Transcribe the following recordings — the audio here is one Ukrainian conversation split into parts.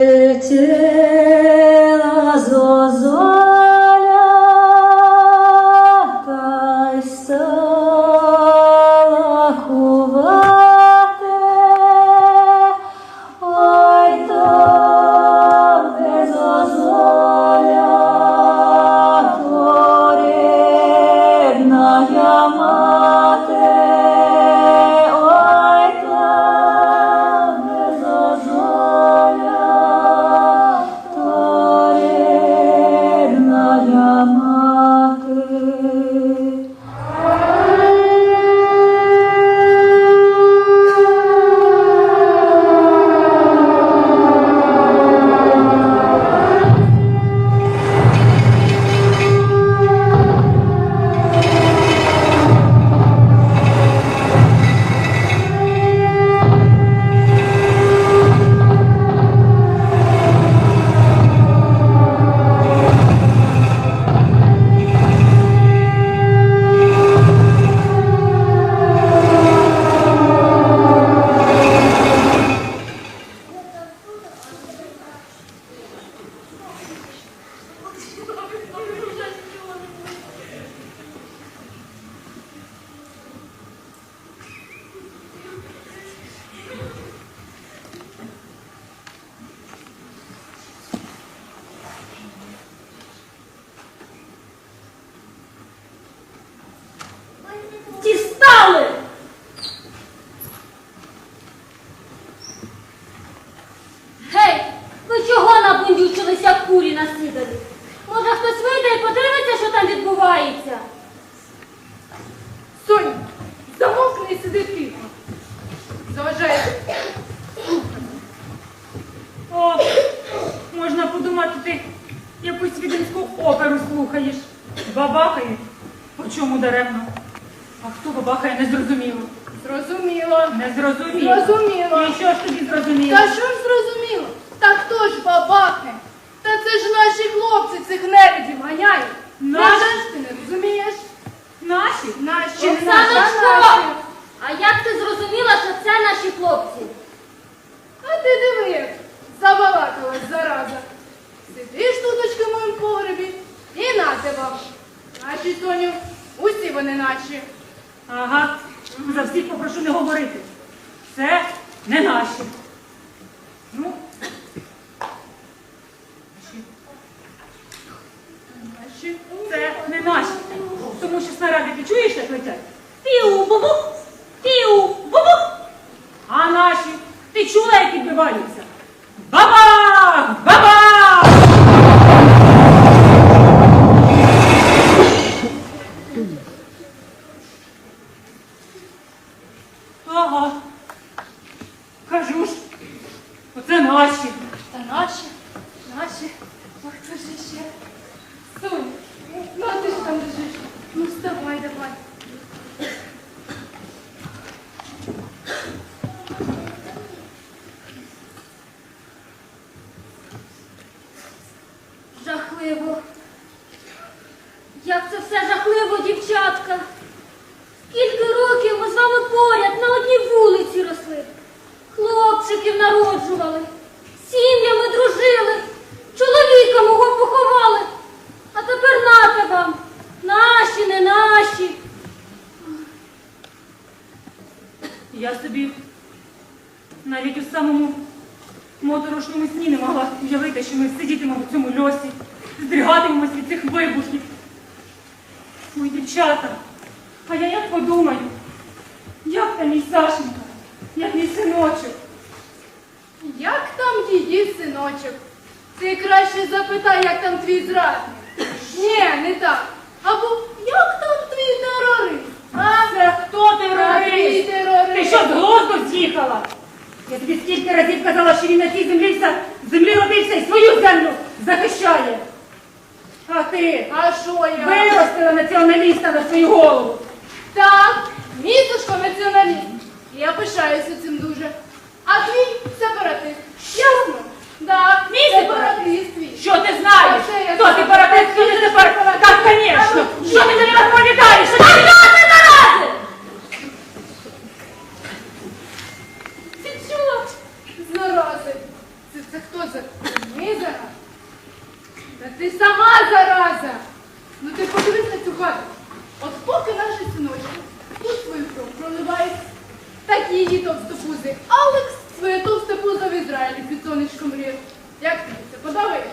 to наші, наші. Ох, це ж ще. Сонь, ну а ти ж там лежиш. Ну вставай, давай. Жахливо. Як це все жахливо, дівчатка. Скільки років ми з вами поряд на одній вулиці росли. Хлопчиків народжували, сім'ями дружили, чоловіка мого поховали. А тепер нате вам. Наші, не наші. Я собі навіть у самому моторошному сні не могла уявити, що ми сидітимемо в цьому льосі, здригатимемось від цих вибухів. Ой, дівчата, а я як подумаю, як там мій Сашенька, як мій синочок. Як там її синочок? Ти краще запитай, як там твій зрадник. Ні, не так. Або терорист? Хто терорист? Ти що, з глузду з'їхала? Я тобі скільки разів казала, що він на цій землі, вся- землі родився і свою землю захищає. А ти А що я? виростила націоналіста на свою голову. Так, місушко націоналіст. Я пишаюся цим дуже. А твій сепаратист. Ясно? Так, Мій сепаратист твій. Що ти знаєш? Хто знаю. сепаратист, хто не сепаратист? Так, звісно. Що ти мені розповідаєш? Що ти Ти чого? Зарази. Це, це хто за Ти сама зараза. Ну ти подивись на цю хату. От поки наші синочки тут свою кров проливають, так і її товстопузи. Алекс своє товстопузо в Ізраїлі під сонечком рів. Як тобі це подобається?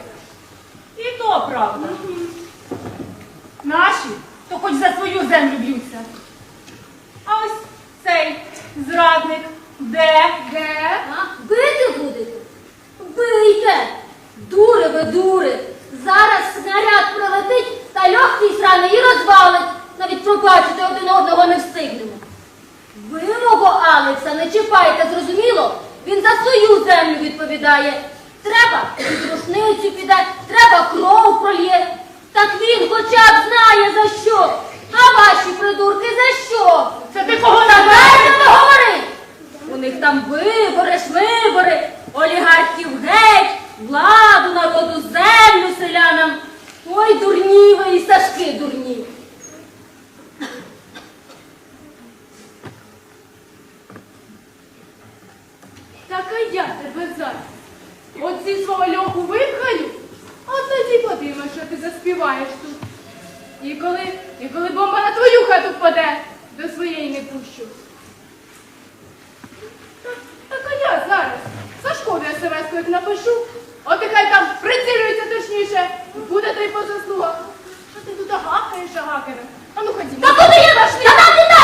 І то правда. Наші, то хоч за свою землю б'ються. А ось цей зрадник, де? Де? А? Бити будете? Бийте! Дури ви, дури! Зараз снаряд прилетить та легкий сраний і розвалить. Навіть пробачити один одного не встигнемо. Ви мого Алекса не чіпайте, зрозуміло? Він за свою землю відповідає. Треба під рушницю піде, треба кров прольє. Так він хоча б знає за що. А ваші придурки за що? Це ти кого не говори! У них там вибори ж вибори, олігархів геть, владу народу, землю селянам. Ой, дурні ви і Сашки дурні. Так а я тебе зараз. Зі свого льоху випхаю, а тоді подивимось, що ти заспіваєш тут. І коли, і коли бомба на твою хату впаде, до своєї не пущу. Так, так а я зараз. Сашкові смс як напишу, от і хай там прицілюється точніше, буде то й по заслугах. Що ти тут гакаєш, гакаєш? А ну ходімо. Та куди я ваш? Та там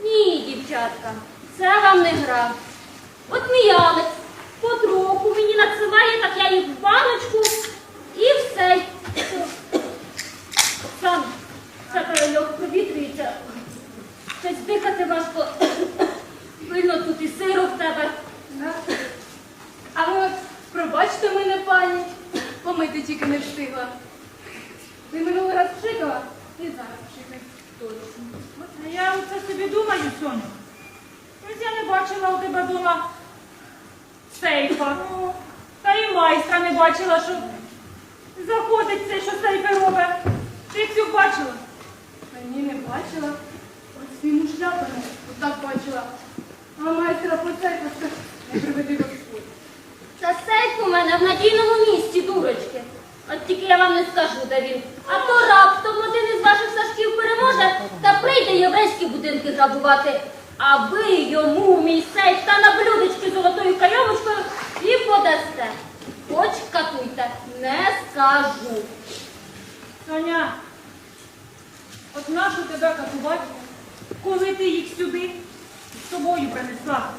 Ні, дівчатка, це вам не гра. От мій Алекс потроху мені надсилає, так я їх в баночку і все. Сам це перельох провітрюється. Щось дихати важко. Пильно тут і сиро в тебе. А ви пробачте мене, пані, помити тільки не встигла. Ти минулий раз пшикала і зараз пшикай. Точно. А я оце собі думаю, Соню. Ось я не бачила у тебе вдома сейфа. Та і майстра не бачила, що заходить цей, що сейфи робить. Ти цю бачила? Та ні, не бачила. От свій шляпами отак бачила. А майстра по церквах не приведи Господь. Та сейф у мене в надійному місці, дурочки. От тільки я вам не скажу, де. А то раптом один із ваших сашків переможе та прийде єврейські будинки грабувати. А ви йому мій сейф та на блюдечки золотою кайомочкою і подасте. Хоч катуйте, не скажу. Соня, от нашу тебе катувати, коли ти їх сюди з собою принесла.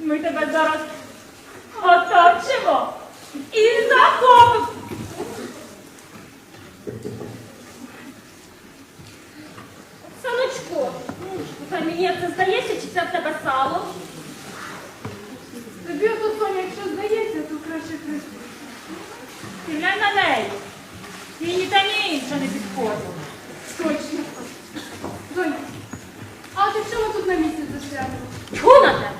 Ми тебе зараз оточимо і захопимо. Саночко, мені це здається, чи це в тебе сало? Тобі ото, Соня, якщо здається, то краще краще. Ти глянь на неї. Їй ні та ні інша не підходило. Точно. Доня, а ти чому тут на місці застрягла? Чого на тебе?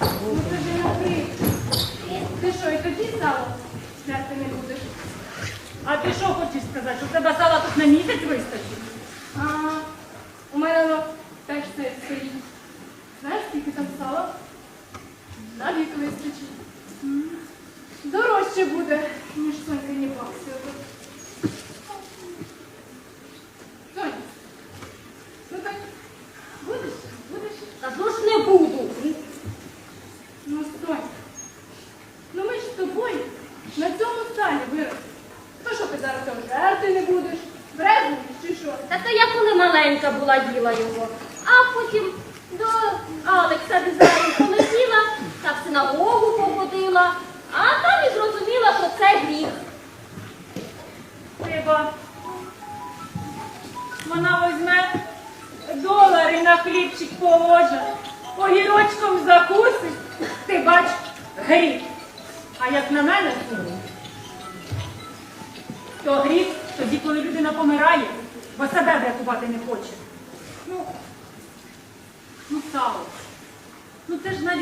Ну, сало стерти не будеш? А ти що хочеш сказати, в тебе сала тут на місяць вистачить? А, у мене воно теж це стоїть. Знаєш, скільки там сала? На вік вистачить. Дорожче буде, ніж сонькині бакси. Соня, ну так, будеш? Будеш? Кажу ж не буду. Ну, Сонь, ну ми ж з тобою на цьому стані виросли. То що ти зараз цього жерти не будеш? Брезнуєш чи що? Та то я коли маленька була їла його,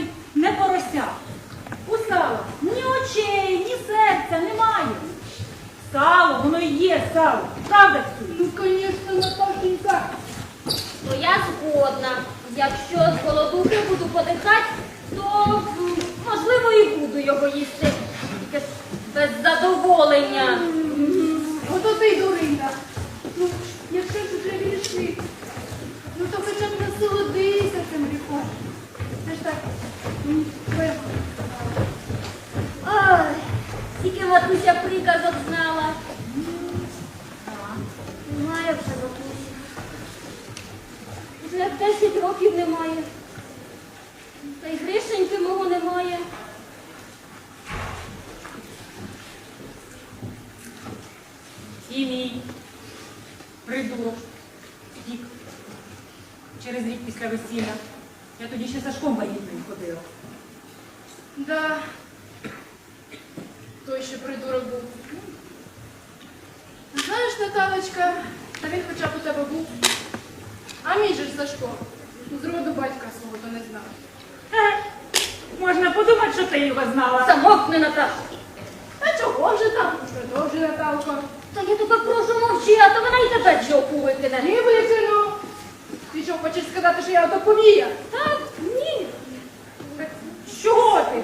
навіть не порося. У сала ні очей, ні серця немає. Сало, воно і є сало. Правда? Ну, звісно, Наташенька. То я згодна. Якщо з голодухи буду подихати, то можливо і буду його їсти. Тільки без задоволення. Ото ти й Ой, тільки матуся приказок знала. Немає вже бабусі. Вже 10 років немає. Та й гришеньки мого немає. І мій придурок. Вік. Через рік після весілля. Я тоді ще Сашком вагітною ходила. Да. Той ще придурок був. Знаєш, Наталочка, та він хоча б у тебе був. А мій же ж Сашко. З роду батька свого то не знав. Е, Можна подумати, що ти його знала. Замовкни, Наташа. А чого вже там? Продовжуй Наталко. Та я тебе прошу мовчи, а то вона і тебе джоку викине. Ні, викину. Що, хочеш сказати, що я ото повія? Та ні. Так, Чого ти?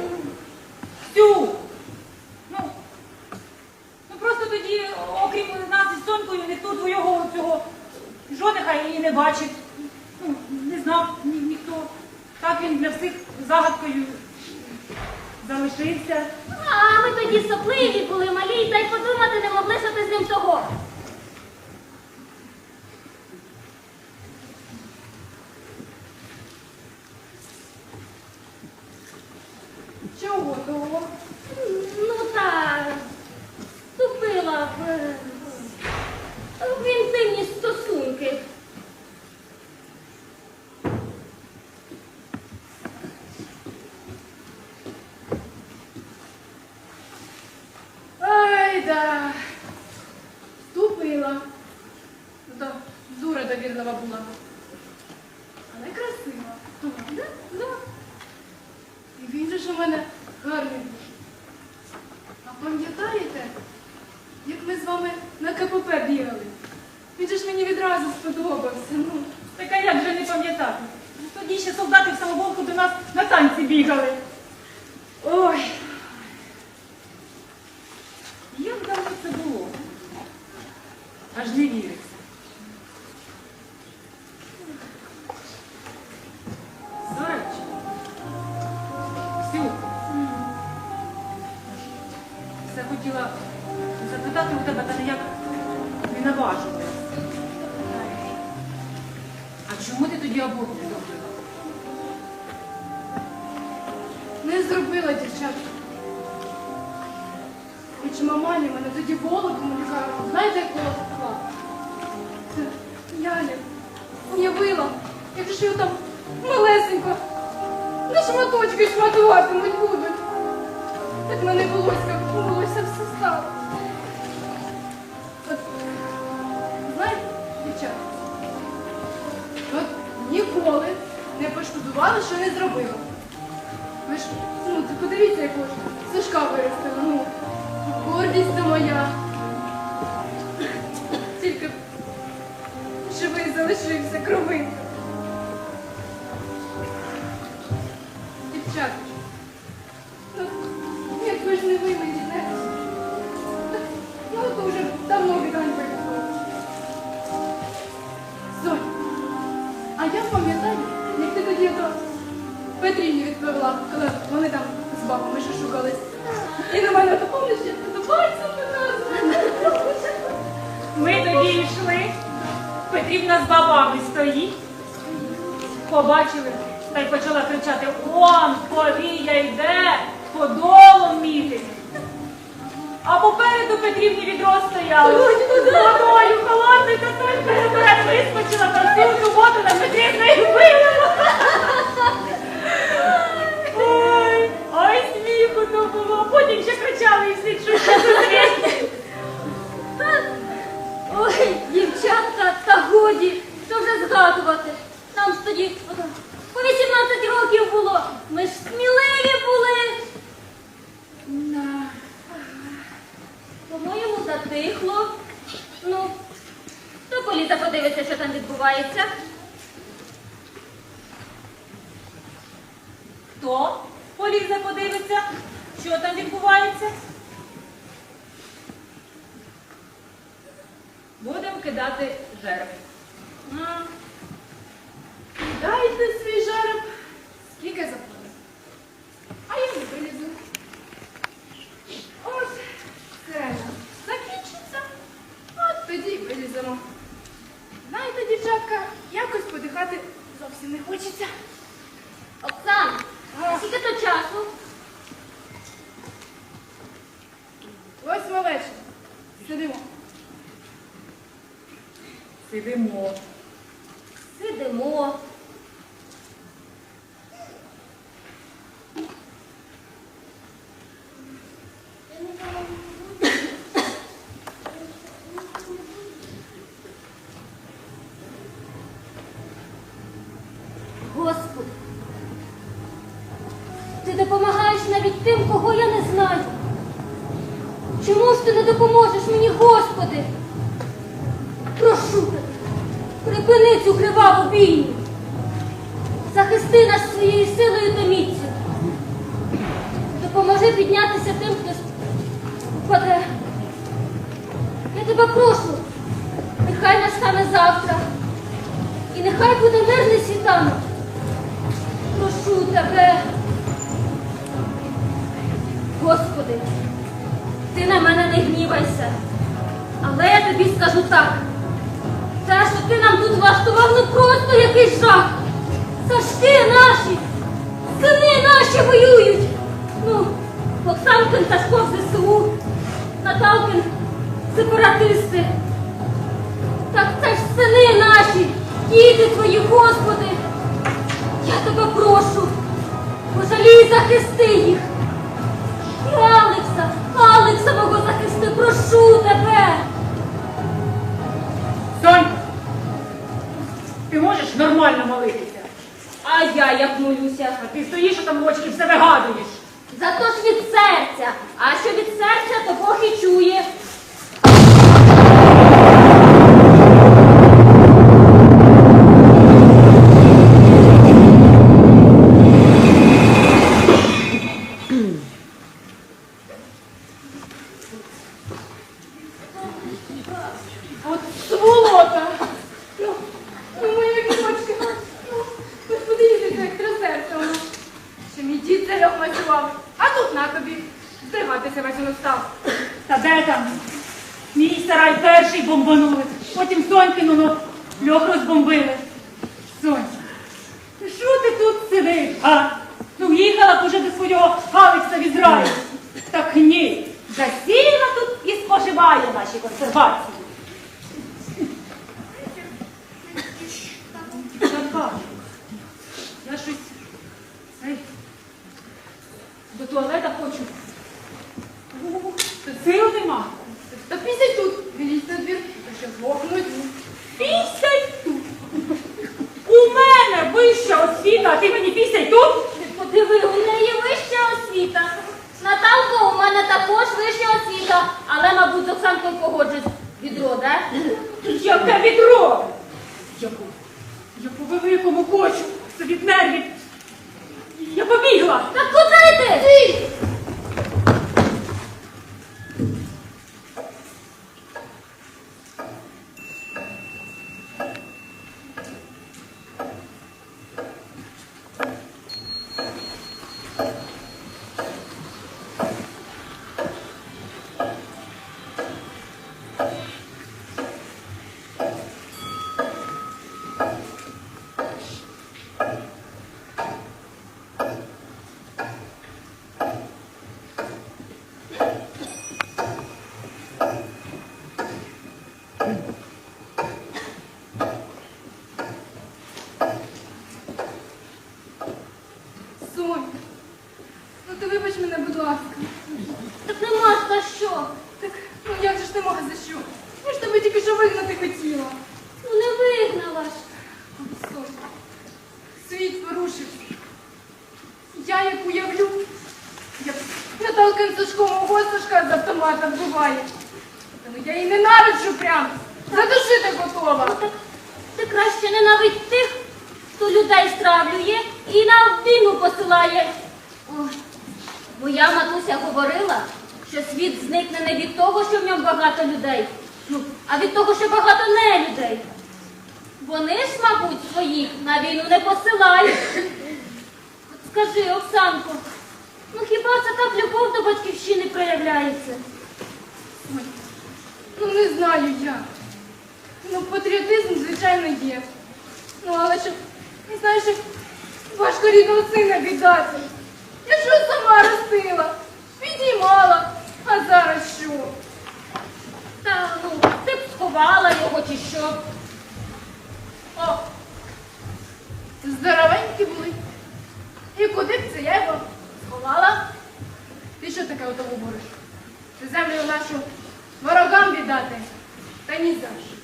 Ксю! Ну, ну просто тоді, окрім нас із Сонькою, ніхто твого цього жодиха і не бачив. Ну, не знав ні, ніхто. Так він для всіх загадкою залишився. А ми тоді сопливі були малі, та й подумати не могли, що ти з ним того. чого того? Ну так, вступила в, е, в інтимні стосунки. Ай да. Вступила. Ну то дура довірлива була. Але красива. Да? Да. І він ж у мене гарний був. А пам'ятаєте, як ми з вами на КПП бігали? Він же ж мені відразу сподобався. Ну, Так а як же не пам'ятати? Ну, Тоді ще солдати в самоволку до нас на танці бігали. зневажувала. А чому ти тоді аборт не зробила? Не зробила, дівчатка. Хоч маманя мене тоді волоком лікарила. Знаєте, як вона вкла? Ляля уявила, якщо там малесенько на шматочки шматуватимуть будуть. Так мене волоська волосся все стало. Дівчата. От ніколи не пошкодували, що не зробила. Ви ж, ну, ти подивіться, як ось Сашка виростила, ну, гордість це моя. Тільки живий залишився кровинка. Ти допомагаєш навіть тим, кого я не знаю. Чому ж ти не допоможеш мені, Господи? Прошу тебе, припини цю криваву бійню. Захисти нас своєю силою та міцю. Допоможи піднятися тим, хто впаде. Я тебе прошу, нехай настане завтра. І нехай буде мирний світанок. Прошу тебе. Господи, ти на мене не гнівайся. Але я тобі скажу так. Те, що ти нам тут влаштував, не просто якийсь жах. Сашки наші, сини наші воюють. Ну, Оксанкин Сашко в ЗСУ, Наталкин сепаратисти. Так це ж сини наші, діти твої, Господи. Я тебе прошу, пожалій захисти їх. Алекса, Алекса захисти, прошу тебе. Сонь, ти можеш нормально молитися? А я як молюся. А ти стоїш там очки все вигадуєш. Зато ж від серця. А що від серця, то Бог і чує. От сволота! Ну, ну моя кіночка, ну, ви ж подивіться, як трясеться воно. Ще мій дід царьох мацював, а тут на тобі. Здиватися весь воно став. Та де там? Мій сарай перший бомбанули, потім Сонькину ну, льох розбомбили. Сонь, що ти тут сидиш? А? Ну їхала б уже до свого Алекса в Ізраїль. Так ні, засіла тут і споживає наші консервації. Така, я щось цей, до туалета хочу. Ух, Сил нема. Та пісять тут, вилізь на двір, та ще злохнуть. Пісяй тут. У мене вища освіта, а ти мені пісяй тут? Ти подиви, у неї вища освіта. Наталко, у мене також вища освіта, але, мабуть, з Оксанкою погоджусь. Відро, да? Яке відро? Я по, великому хочу, це від нервів. Я побігла. Так куди ти? Сонь, ну ти вибач мене, будь ласка. Так нема ж за що. Так, ну як же ж нема за що? Я ж тебе тільки що вигнати хотіла. Ну не вигнала ж. Сонь, світ порушився. Я як уявлю, як Наталкин Сашко мого Сашка з автомата вбиває. Та ну я її ненавиджу прям. Задушити готова. Так ти краще ненавидь тих, хто людей стравлює і на війну посилає. Ой, моя матуся говорила, що світ зникне не від того, що в ньому багато людей, ну, а від того, що багато не людей. Вони ж, мабуть, своїх на війну не посилають. Скажи, Оксанко, ну хіба це так любов до батьківщини проявляється? Ну не знаю я. Ну, патріотизм, звичайно, є. Ну, але ж, не знаю, що важко рідного сина віддати. Я ж сама ростила, підіймала, а зараз що? Та ну, ти б сховала його чи що? О, здоровенькі були. І куди б це я його сховала? Ти що таке ото говориш? Ти землю нашу ворогам віддати? Та ні за що.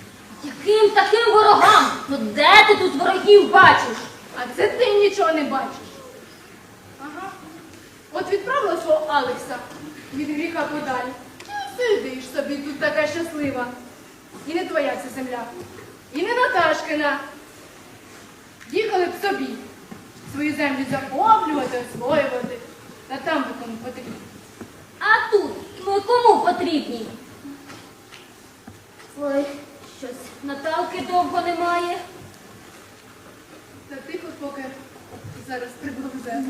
Яким таким ворогам? Ну де ти тут ворогів бачиш? А це ти нічого не бачиш. Ага. От відправила свого Алекса від гріха подалі. І Сидиш собі тут така щаслива. І не твоя ця земля. І не Наташкина. Їхали б собі. Свою землю захоплювати, освоювати. Та там би кому потрібно. А тут ми кому потрібні? Ой, щось Наталки довго немає. Та тихо поки зараз приблузе.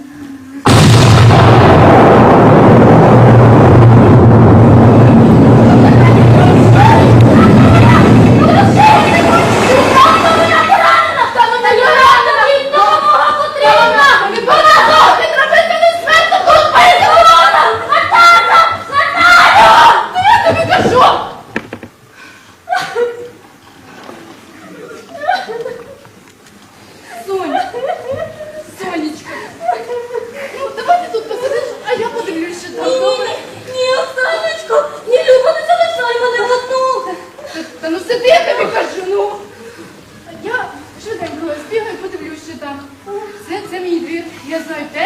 так. Це, це мій двір. Я знаю те,